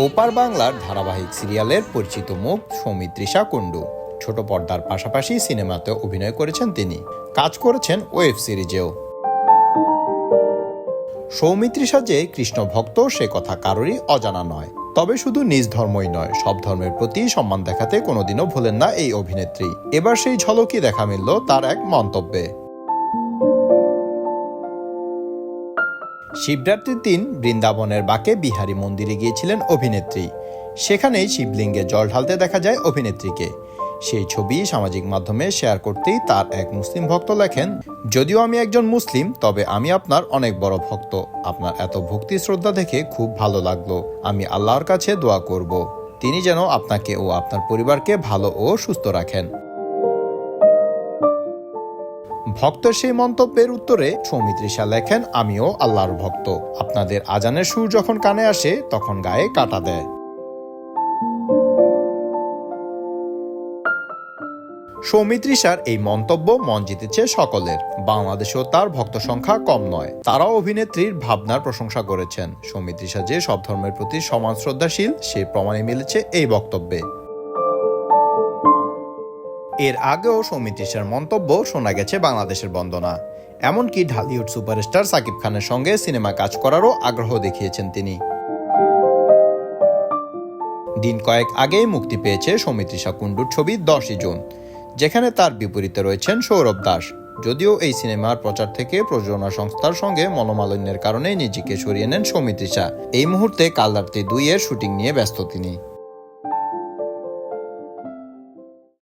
ওপার বাংলার ধারাবাহিক সিরিয়ালের পরিচিত মুখ সৌমিত্রিষা কুণ্ডু। ছোট পর্দার পাশাপাশি সিনেমাতে অভিনয় করেছেন তিনি। কাজ করেছেন ওয়েব সিরিজেও। সৌমিত্রিষা যে কৃষ্ণ ভক্ত, সে কথা কারোরই অজানা নয়। তবে শুধু নিজ ধর্মই নয়, সব ধর্মের প্রতি সম্মান দেখাতে কোনোদিনও ভোলেন না এই অভিনেত্রী। এবার সেই ঝলকই দেখা মিলল তার এক মন্তব্যে। শিবরাত্রির দিন বৃন্দাবনের বাকে বিহারী মন্দিরে গিয়েছিলেন অভিনেত্রী। সেখানেই শিবলিঙ্গে জল ঢালতে দেখা যায় অভিনেত্রীকে। সেই ছবি সামাজিক মাধ্যমে শেয়ার করতেই তার এক মুসলিম ভক্ত লেখেন, যদিও আমি একজন মুসলিম, তবে আমি আপনার অনেক বড় ভক্ত। আপনার এত ভক্তি শ্রদ্ধা দেখে খুব ভালো লাগল। আমি আল্লাহর কাছে দোয়া করব। তিনি যেন আপনাকে ও আপনার পরিবারকে ভালো ও সুস্থ রাখেন। ভক্তের সেই মন্তব্যের উত্তরে সৌমিত্রিষা লেখেন, আমিও আল্লাহর ভক্ত। আপনাদের আজানের সুর যখন কানে আসে, তখন গায়ে কাটা দেয়। সৌমিত্রিষার এই মন্তব্য মন জিতেছে সকলের। বাংলাদেশেও তার ভক্ত সংখ্যা কম নয়। তারাও অভিনেত্রীর ভাবনার প্রশংসা করেছেন। সৌমিত্রিষা যে সব ধর্মের প্রতি সমান শ্রদ্ধাশীল, সে প্রমাণে মিলেছে এই বক্তব্যে। এর আগেও সৌমিত্রিষার মন্তব্য শোনা গেছে বাংলাদেশের বন্দনা। এমনকি ঢালিউড সুপারস্টার সাকিব খানের সঙ্গে সিনেমা কাজ করারও আগ্রহ দেখিয়েছেন তিনি। দিন কয়েক আগেই মুক্তি পেয়েছে সৌমিত্রিষা কুণ্ডুর ছবি দশই জুন, যেখানে তার বিপরীতে রয়েছেন সৌরভ দাস। যদিও এই সিনেমার প্রচার থেকে প্রযোজনা সংস্থার সঙ্গে মনোমালিন্যের কারণে নিজেকে সরিয়ে নেন সৌমিত্রিষা এই মুহূর্তে কালরাত্রি দুই এর শুটিং নিয়ে ব্যস্ত তিনি।